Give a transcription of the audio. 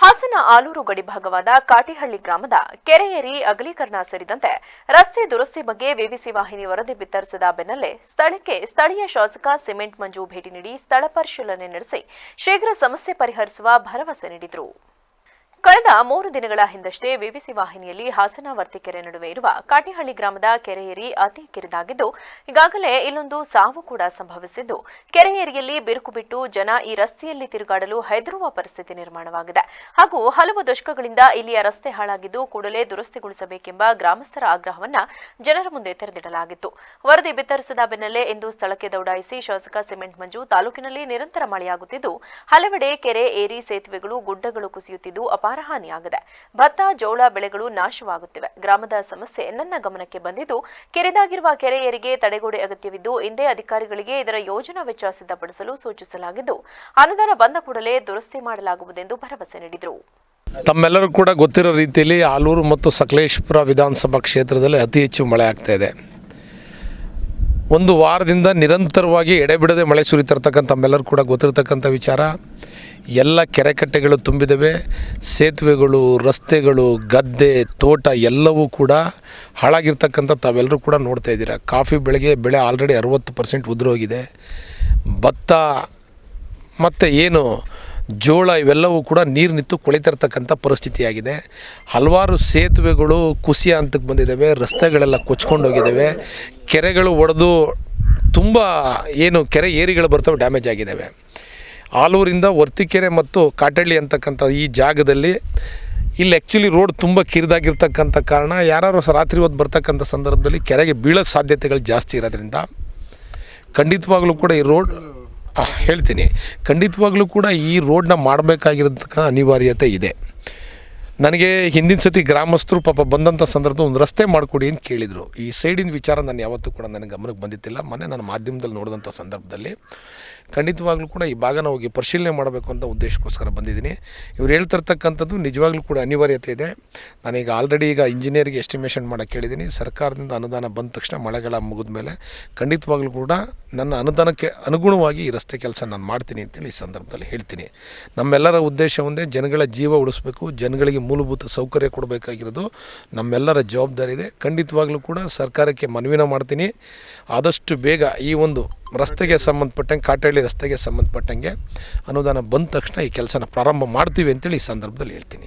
ಹಾಸನ ಆಲೂರು ಗಡಿ ಭಾಗವಾದ ಕಾಟಿಹಳ್ಳಿ ಗ್ರಾಮದ ಕೆರೆಯೇರಿ, ಅಗಲೀಕರಣ ಸೇರಿದಂತೆ ರಸ್ತೆ ದುರಸ್ತಿ ಬಗ್ಗೆ ವಿವಿಸಿ ವಾಹಿನಿ ವರದಿ ಬಿತ್ತರಿಸಿದ ಬೆನ್ನಲ್ಲೇ ಸ್ಥಳಕ್ಕೆ ಸ್ಥಳೀಯ ಶಾಸಕ ಸಿಮೆಂಟ್ ಮಂಜು ಭೇಟಿ ನೀಡಿ ಸ್ಥಳ ಪರಿಶೀಲನೆ ನಡೆಸಿ ಶೀಘ್ರ ಸಮಸ್ಯೆ ಪರಿಹರಿಸುವ ಭರವಸೆ ನೀಡಿದರು. ಕಳೆದ ಮೂರು ದಿನಗಳ ಹಿಂದಷ್ಟೇ ವಿವಿಸಿ ವಾಹಿನಿಯಲ್ಲಿ ಹಾಸನ ವರ್ತಿಕೆರೆ ನಡುವೆ ಇರುವ ಕಾಟಿಹಳ್ಳಿ ಗ್ರಾಮದ ಕೆರೆಯೇರಿ ಅತಿ ಕಿರಿದಾಗಿದ್ದು, ಈಗಾಗಲೇ ಇಲ್ಲೊಂದು ಸಾವು ಕೂಡ ಸಂಭವಿಸಿದ್ದು. ಕೆರೆಯೇರಿಯಲ್ಲಿ ಬಿರುಕು ಬಿಟ್ಟು ಜನ ಈ ರಸ್ತೆಯಲ್ಲಿ ತಿರುಗಾಡಲು ಹೆದರುವ ಪರಿಸ್ಥಿತಿ ನಿರ್ಮಾಣವಾಗಿದೆ. ಹಾಗೂ ಹಲವು ದಶಕಗಳಿಂದ ಇಲ್ಲಿಯ ರಸ್ತೆ ಹಾಳಾಗಿದ್ದು, ಕೂಡಲೇ ದುರಸ್ತಿಗೊಳಿಸಬೇಕೆಂಬ ಗ್ರಾಮಸ್ಥರ ಆಗ್ರಹವನ್ನ ಜನರ ಮುಂದೆ ತೆರೆದಿಡಲಾಗಿತ್ತು. ವರದಿ ಬಿತ್ತರಿಸಿದ ಬೆನ್ನಲ್ಲೇ ಇಂದು ಸ್ಥಳಕ್ಕೆ ದೌಡಾಯಿಸಿ ಶಾಸಕ ಸಿಮೆಂಟ್ ಮಂಜು ತಾಲೂಕಿನಲ್ಲಿ ನಿರಂತರ ಮಳೆಯಾಗುತ್ತಿದ್ದು, ಹಲವೆಡೆ ಕೆರೆ ಏರಿ ಸೇತುವೆಗಳು ಗುಡ್ಡಗಳು ಕುಸಿಯುತ್ತಿದ್ದು ಅಪಾರ ಹಾನಿಯಾಗಿದೆ. ಭತ್ತ, ಜೋಳ ಬೆಳೆಗಳು ನಾಶವಾಗುತ್ತಿವೆ. ಗ್ರಾಮದ ಸಮಸ್ಯೆ ನನ್ನ ಗಮನಕ್ಕೆ ಬಂದಿದ್ದು, ಕೆರೆದಾಗಿರುವ ಕೆರೆ ಏರಿಗೆ ತಡೆಗೋಡೆ ಅಗತ್ಯವಿದ್ದು ಇಂದೇ ಅಧಿಕಾರಿಗಳಿಗೆ ಇದರ ಯೋಜನಾ ವೆಚ್ಚ ಸಿದ್ಧಪಡಿಸಲು ಸೂಚಿಸಲಾಗಿದ್ದು, ಅನುದಾನ ಬಂದ ಕೂಡಲೇ ದುರಸ್ತಿ ಮಾಡಲಾಗುವುದೆಂದು ಭರವಸೆ ನೀಡಿದರು. ತಮ್ಮೆಲ್ಲರೂ ಕೂಡ ಗೊತ್ತಿರೋ ರೀತಿಯಲ್ಲಿ ಆಲೂರು ಮತ್ತು ಸಕಲೇಶ್ಪುರ ವಿಧಾನಸಭಾ ಕ್ಷೇತ್ರದಲ್ಲಿ ಅತಿ ಹೆಚ್ಚು ಮಳೆ ಆಗ್ತಾ ಇದೆ. ಒಂದು ವಾರದಿಂದ ನಿರಂತರವಾಗಿ ಎಡೆಬಿಡದೆ ಮಳೆ ಸುರಿತಿರ್ತಕ್ಕಂಥ ತಮ್ಮೆಲ್ಲರೂ ಕೂಡ ಗೊತ್ತಿರತಕ್ಕಂಥ ವಿಚಾರ. ಎಲ್ಲ ಕೆರೆಕಟ್ಟೆಗಳು ತುಂಬಿದವೆ, ಸೇತುವೆಗಳು, ರಸ್ತೆಗಳು, ಗದ್ದೆ, ತೋಟ ಎಲ್ಲವೂ ಕೂಡ ಹಾಳಾಗಿರ್ತಕ್ಕಂಥ ತಾವೆಲ್ಲರೂ ಕೂಡ ನೋಡ್ತಾ ಇದ್ದೀರಾ. ಕಾಫಿ ಬೆಳೆಗೆ ಬೆಳೆ ಆಲ್ರೆಡಿ ಅರುವತ್ತು ಪರ್ಸೆಂಟ್ ಉದುರೋಗಿದೆ. ಭತ್ತ ಮತ್ತು ಏನು, ಜೋಳ ಇವೆಲ್ಲವೂ ಕೂಡ ನೀರು ನಿಂತು ಕೊಳಿತಿರ್ತಕ್ಕಂಥ ಪರಿಸ್ಥಿತಿಯಾಗಿದೆ. ಹಲವಾರು ಸೇತುವೆಗಳು ಕುಸಿಯ ಹಂತಕ್ಕೆ ಬಂದಿದ್ದಾವೆ ರಸ್ತೆಗಳೆಲ್ಲ ಕೊಚ್ಕೊಂಡೋಗಿದ್ದಾವೆ ಕೆರೆಗಳು ಒಡೆದು ತುಂಬ ಏನು ಕೆರೆ ಏರಿಗಳು ಬರ್ತವೆ ಡ್ಯಾಮೇಜ್ ಆಗಿದ್ದಾವೆ ಆಲೂರಿಂದ ವರ್ತಿಕೆರೆ ಮತ್ತು ಕಾಟಳ್ಳಿ ಅಂತಕ್ಕಂಥ ಈ ಜಾಗದಲ್ಲಿ ಇಲ್ಲಿ ಆ್ಯಕ್ಚುಲಿ ರೋಡ್ ತುಂಬ ಕಿರಿದಾಗಿರ್ತಕ್ಕಂಥ ಕಾರಣ. ಯಾರು ರಾತ್ರಿ ಹೊತ್ತು ಬರ್ತಕ್ಕಂಥ ಸಂದರ್ಭದಲ್ಲಿ ಕೆರೆಗೆ ಬೀಳೋ ಸಾಧ್ಯತೆಗಳು ಜಾಸ್ತಿ ಇರೋದ್ರಿಂದ ಖಂಡಿತವಾಗ್ಲೂ ಕೂಡ ಈ ರೋಡ್ ಹೇಳ್ತೀನಿ. ಖಂಡಿತವಾಗ್ಲೂ ಕೂಡ ಈ ರೋಡ್ನ ಮಾಡಬೇಕಾಗಿರತಕ್ಕ ಅನಿವಾರ್ಯತೆ ಇದೆ. ನನಗೆ ಹಿಂದಿನ ಸತಿ ಗ್ರಾಮಸ್ಥರು ಪಾಪ ಬಂದಂಥ ಸಂದರ್ಭ ಒಂದು ರಸ್ತೆ ಮಾಡಿಕೊಡಿ ಅಂತ ಕೇಳಿದರು. ಈ ಸೈಡಿನ ವಿಚಾರ ನಾನು ಯಾವತ್ತೂ ಕೂಡ ನನಗೆ ಗಮನಕ್ಕೆ ಬಂದಿತ್ತಿಲ್ಲ. ಮೊನ್ನೆ ನಾನು ಮಾಧ್ಯಮದಲ್ಲಿ ನೋಡಿದಂಥ ಸಂದರ್ಭದಲ್ಲಿ ಖಂಡಿತವಾಗ್ಲೂ ಕೂಡ ಈ ಭಾಗನ ಹೋಗಿ ಪರಿಶೀಲನೆ ಮಾಡಬೇಕು ಅಂತ ಉದ್ದೇಶಕ್ಕೋಸ್ಕರ ಬಂದಿದ್ದೀನಿ. ಇವ್ರು ಹೇಳ್ತಿರ್ತಕ್ಕಂಥದ್ದು ನಿಜವಾಗ್ಲೂ ಕೂಡ ಅನಿವಾರ್ಯತೆ ಇದೆ. ನಾನೀಗ ಆಲ್ರೆಡಿ ಈಗ ಇಂಜಿನಿಯರಿಗೆ ಎಸ್ಟಿಮೇಷನ್ ಮಾಡೋಕ್ಕೆ ಹೇಳಿದ್ದೀನಿ ಸರ್ಕಾರದಿಂದ ಅನುದಾನ ಬಂದ ತಕ್ಷಣ ಮಳೆಗಾಲ ಮುಗಿದ ಮೇಲೆ ಖಂಡಿತವಾಗ್ಲೂ ಕೂಡ ನನ್ನ ಅನುದಾನಕ್ಕೆ ಅನುಗುಣವಾಗಿ ಈ ರಸ್ತೆ ಕೆಲಸ ನಾನು ಮಾಡ್ತೀನಿ ಅಂತೇಳಿ ಈ ಸಂದರ್ಭದಲ್ಲಿ ಹೇಳ್ತೀನಿ. ನಮ್ಮೆಲ್ಲರ ಉದ್ದೇಶ ಒಂದೇ, ಜನಗಳ ಜೀವ ಉಳಿಸ್ಬೇಕು, ಜನಗಳಿಗೆ ಮೂಲಭೂತ ಸೌಕರ್ಯ ಕೊಡಬೇಕಾಗಿರೋದು ನಮ್ಮೆಲ್ಲರ ಜವಾಬ್ದಾರಿ ಇದೆ. ಖಂಡಿತವಾಗ್ಲೂ ಕೂಡ ಸರ್ಕಾರಕ್ಕೆ ಮನವಿನ ಮಾಡ್ತೀನಿ. ಆದಷ್ಟು ಬೇಗ ಈ ಒಂದು ರಸ್ತೆಗೆ ಸಂಬಂಧಪಟ್ಟಂಗೆ, ಕಾಟಹಳ್ಳಿ ರಸ್ತೆಗೆ ಸಂಬಂಧಪಟ್ಟಂಗೆ ಅನುದಾನ ಬಂದ ತಕ್ಷಣ ಈ ಕೆಲಸನ ಪ್ರಾರಂಭ ಮಾಡ್ತೀವಿ ಅಂತೇಳಿ ಈ ಸಂದರ್ಭದಲ್ಲಿ ಹೇಳ್ತೀನಿ.